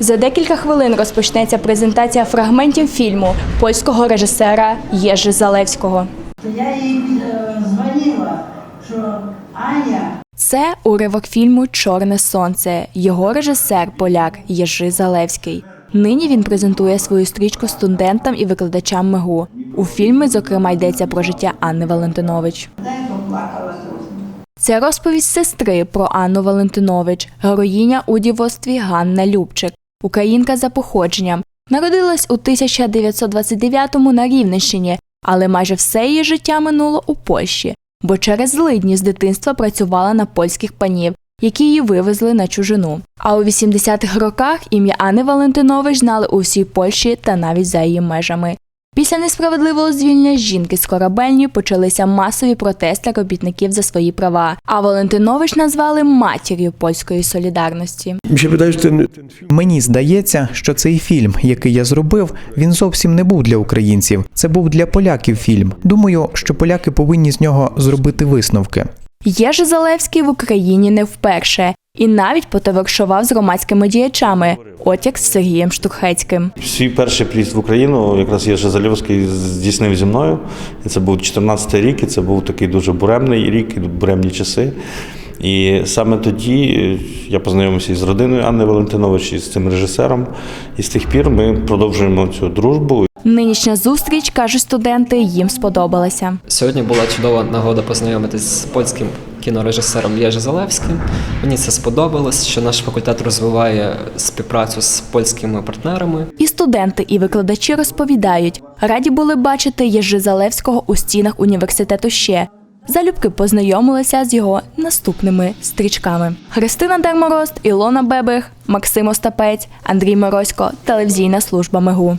За декілька хвилин розпочнеться презентація фрагментів фільму польського режисера Єжи Залевського. Я їй е, дзвонила, що Аня Це уривок фільму Чорне сонце. Його режисер поляк Єжи Залевський. Нині він презентує свою стрічку студентам і викладачам МИГУ. У фільмі, зокрема, йдеться про життя Анни Валентинович. Це розповідь сестри про Анну Валентинович, героїня у дівоцтві Ганна Любчик, українка за походженням. Народилась у 1929-му на Рівненщині, але майже все її життя минуло у Польщі, бо через злидні з дитинства працювала на польських панів, які її вивезли на чужину. А у 80-х роках ім'я Анни Валентинович знали у всій Польщі та навіть за її межами. Після несправедливого звільнення жінки з корабельні почалися масові протести робітників за свої права. А Валентинович назвали матір'ю польської солідарності. Мені здається, що цей фільм, який я зробив, він зовсім не був для українців. Це був для поляків фільм. Думаю, що поляки повинні з нього зробити висновки. Єжи Залевський в Україні не вперше і навіть потоваришував з громадськими діячами, от як з Сергієм Штурхецьким. Свій перший приїзд в Україну якраз Єжи Залівський здійснив зі мною. І це був 14 рік, і це був такий дуже буремний рік, і буремні часи. І саме тоді е, я познайомився із родиною Анни Валентинович, і з цим режисером. І з тих пір ми продовжуємо цю дружбу. Нинішня зустріч, кажуть студенти, їм сподобалася. Сьогодні була чудова нагода познайомитись з польським кінорежисером Єжи Залевським. Мені це сподобалось, що наш факультет розвиває співпрацю з польськими партнерами. І студенти, і викладачі розповідають, раді були бачити Єжи Залевського у стінах університету ще. Залюбки познайомилися з його наступними стрічками. Христина Дерморост, Ілона Бебех, Максим Остапець, Андрій Моросько, телевізійна служба МИГУ.